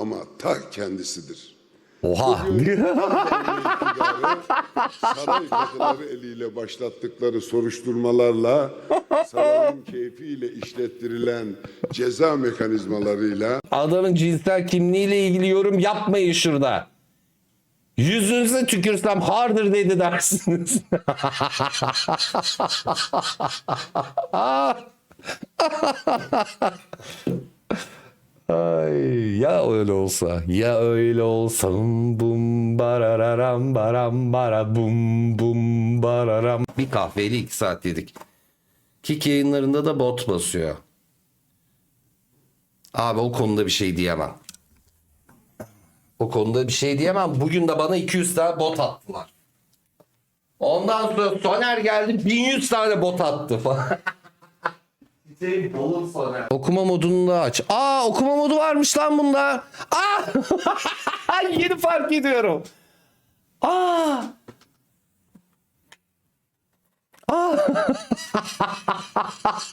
ama ta kendisidir. Oha. Saray eliyle başlattıkları soruşturmalarla sarayın keyfiyle işlettirilen ceza mekanizmalarıyla Adamın cinsel kimliğiyle ilgili yorum yapmayın şurada. Yüzünüze tükürsem hardır dedi dersiniz. Ay ya öyle olsa ya öyle olsa bum barararam baram bara bum bum bararam. Bir kahveyle iki saat yedik. Kick yayınlarında da bot basıyor. Abi o konuda bir şey diyemem. O konuda bir şey diyemem. Bugün de bana 200 tane bot attılar. Ondan sonra Soner geldi 1100 tane bot attı falan. Okuma modunu da aç. Aa okuma modu varmış lan bunda. Aa yeni fark ediyorum. Aa. Aa.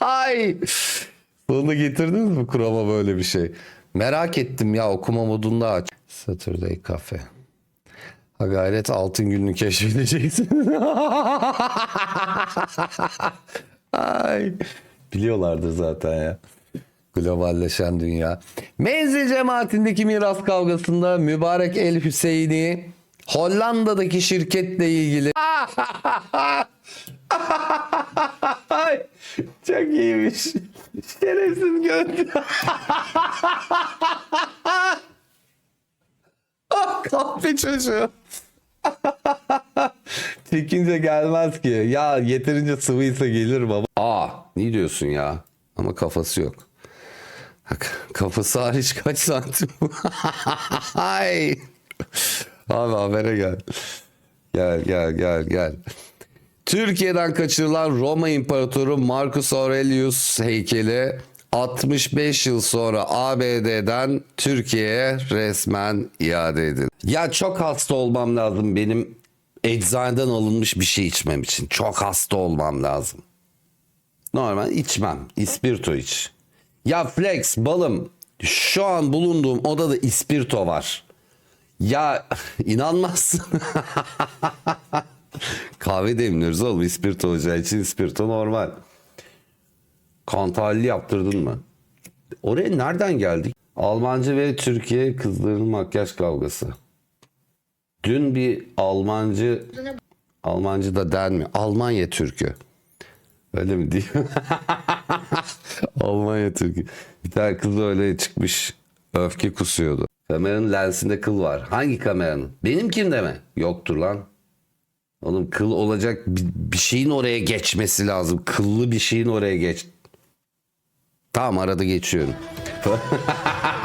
Ay. Sonunda getirdiniz mi kurama böyle bir şey? Merak ettim ya okuma modunda aç. Saturday Cafe. Ha gayret altın gününü keşfedeceksin. Ay. Biliyorlardır zaten ya. Globalleşen dünya. Menzil cemaatindeki miras kavgasında mübarek El Hüseyin'i Hollanda'daki şirketle ilgili çok iyiymiş. Şerefsiz gördü. ah kahve çocuğu. Çekince gelmez ki. Ya yeterince sıvıysa gelir baba. Ne diyorsun ya? Ama kafası yok. Kafası hariç kaç santim? Ay. Abi habere gel. Gel gel gel gel. Türkiye'den kaçırılan Roma İmparatoru Marcus Aurelius heykeli 65 yıl sonra ABD'den Türkiye'ye resmen iade edildi. Ya çok hasta olmam lazım benim eczaneden alınmış bir şey içmem için. Çok hasta olmam lazım. Normal içmem. İspirto iç. Ya Flex balım şu an bulunduğum odada ispirto var. Ya inanmazsın. Kahve demliyoruz oğlum ispirto olacağı için ispirto normal. Kan tahlili yaptırdın mı? Oraya nereden geldik? Almancı ve Türkiye kızlarının makyaj kavgası. Dün bir Almancı Almancı da denmiyor. Almanya Türkü. Öyle mi değil? Almanya Türkü. Bir tane kız öyle çıkmış öfke kusuyordu. Kameranın lensinde kıl var. Hangi kameranın? Benimkinde mi? Yoktur lan. Oğlum kıl olacak bir şeyin oraya geçmesi lazım. Kıllı bir şeyin oraya geç. Tamam arada geçiyorum.